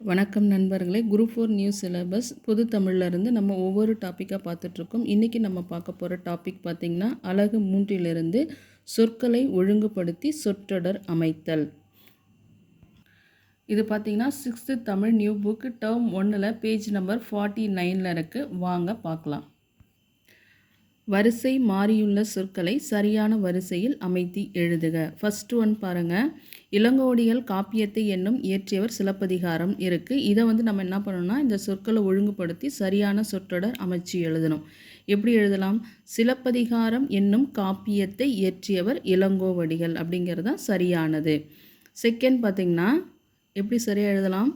வணக்கம் நண்பர்களே. Group four news syllabus பொது தமிழ்லேருந்து நம்ம ஒவ்வொரு டாப்பிக்காக பார்த்துட்ருக்கோம். இன்றைக்கி நம்ம பார்க்க போகிற டாபிக் பார்த்திங்கன்னா அழகு மூன்றிலிருந்து சொற்களை ஒழுங்குபடுத்தி சொற்றொடர் அமைத்தல். இது பார்த்திங்கன்னா sixth Tamil new book term ஒன்றில் பேஜ் நம்பர் ஃபார்ட்டி நைனில் இருக்குது வாங்க பார்க்கலாம். வரிசை மாறியுள்ள சொற்களை சரியான வரிசையில் அமைத்தி எழுதுக. ஃபஸ்ட்டு ஒன் பாருங்கள் இளங்கோடிகள் காப்பியத்தை என்னும் இயற்றியவர் சிலப்பதிகாரம் இருக்குது இதை வந்து நம்ம என்ன பண்ணணும்னா இந்த சொற்களை ஒழுங்குபடுத்தி சரியான சொற்றொடர் அமைச்சு எழுதணும். எப்படி எழுதலாம்? சிலப்பதிகாரம் என்னும் காப்பியத்தை இயற்றியவர் இளங்கோவடிகள் அப்படிங்கிறது தான் சரியானது. செகண்ட் பார்த்திங்கன்னா எப்படி சரியாக எழுதலாம்?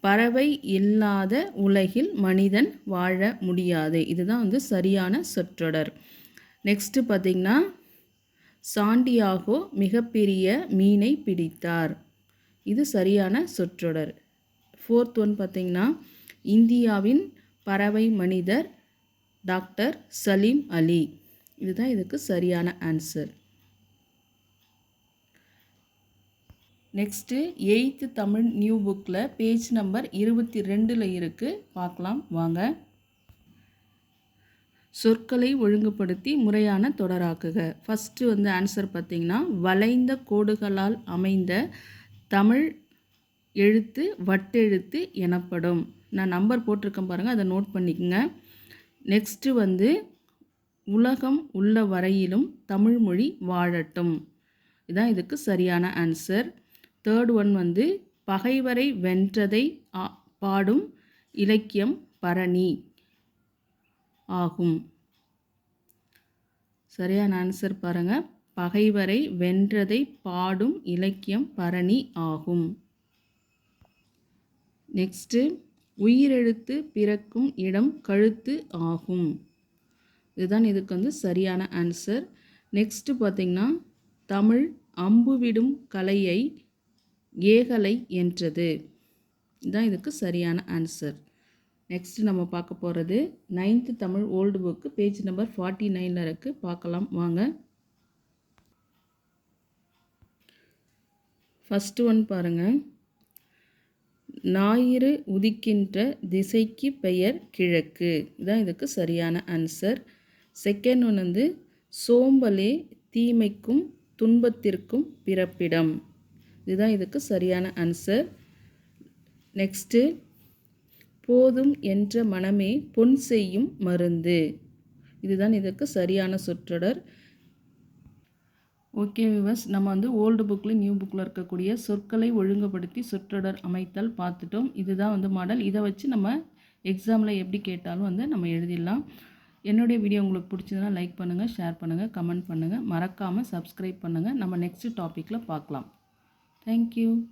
பறவை இல்லாத உலகில் மனிதன் வாழ முடியாது. இதுதான் வந்து சரியான சொற்றொடர். நெக்ஸ்ட்டு பார்த்திங்கன்னா சாண்டியாகோ மிகப்பெரிய மீனை பிடித்தார். இது சரியான சொற்றொடர். ஃபோர்த் ஒன் பார்த்திங்கன்னா இந்தியாவின் பறவை மனிதர் டாக்டர் சலீம் அலி. இதுதான் இதுக்கு சரியான answer next eighth Tamil new புக்கில் பேஜ் நம்பர் இருபத்தி ரெண்டில் இருக்குது பார்க்கலாம் வாங்க. சொற்களை ஒழுங்குபடுத்தி முறையான தொடராக்குக. ஃபஸ்ட்டு வந்து ஆன்சர் பார்த்திங்கன்னா வளைந்த கோடுகளால் அமைந்த தமிழ் எழுத்து வட்டெழுத்து எனப்படும். நான் நம்பர் போட்டிருக்கேன் பாருங்கள் அதை நோட் பண்ணிக்கோங்க. நெக்ஸ்ட்டு வந்து உலகம் உள்ள வரையிலும் தமிழ்மொழி வாழட்டும். இதுதான் இதுக்கு சரியான ஆன்சர் தேர்ட் ஒன் வந்து பகைவரை வென்றதை பாடும் இலக்கியம் பரணி ஆகும். சரியான ஆன்சர் பாருங்கள் பகைவரை வென்றதை பாடும் இலக்கியம் பரணி ஆகும். நெக்ஸ்ட்டு உயிரெழுத்து பிறக்கும் இடம் கழுத்து ஆகும். இதுதான் இதுக்கு வந்து சரியான ஆன்சர் நெக்ஸ்ட்டு பார்த்திங்கன்னா தமிழ் அம்புவிடும் கலையை ஏகலை என்றது. இதுதான் இதுக்கு சரியான ஆன்சர் நெக்ஸ்ட் நம்ம பார்க்க போகிறது ninth Tamil old book page number forty நைனில் இருக்குது பார்க்கலாம் வாங்க. ஃபஸ்ட்டு ஒன் பாருங்கள் ஞாயிறு உதிக்கின்ற திசைக்கு பெயர் கிழக்கு. இதுதான் இதுக்கு சரியான ஆன்சர் செகண்ட் ஒன் வந்து சோம்பலே தீமைக்கும் துன்பத்திற்கும் பிறப்பிடம். இதுதான் இதுக்கு சரியான ஆன்சர் நெக்ஸ்ட்டு போதும் என்ற மனமே பொன் செய்யும் மருந்து. இதுதான் இதுக்கு சரியான சொற்றொடர். ஓகே விவஸ் நம்ம வந்து ஓல்டு புக்கில் நியூ புக்கில் இருக்கக்கூடிய சொற்களை ஒழுங்குபடுத்தி சொற்றொடர் அமைத்தல் பார்த்துட்டோம். இதுதான் வந்து மாடல் இதை வச்சு நம்ம எக்ஸாமில் எப்படி கேட்டாலும் வந்து நம்ம எழுதிடலாம். என்னுடைய வீடியோ உங்களுக்கு பிடிச்சதுன்னா லைக் பண்ணுங்கள் ஷேர் பண்ணுங்கள் கமெண்ட் பண்ணுங்கள் மறக்காமல் சப்ஸ்கிரைப் பண்ணுங்கள் நம்ம நெக்ஸ்ட் டாப்பிக்கில் பார்க்கலாம். Thank you.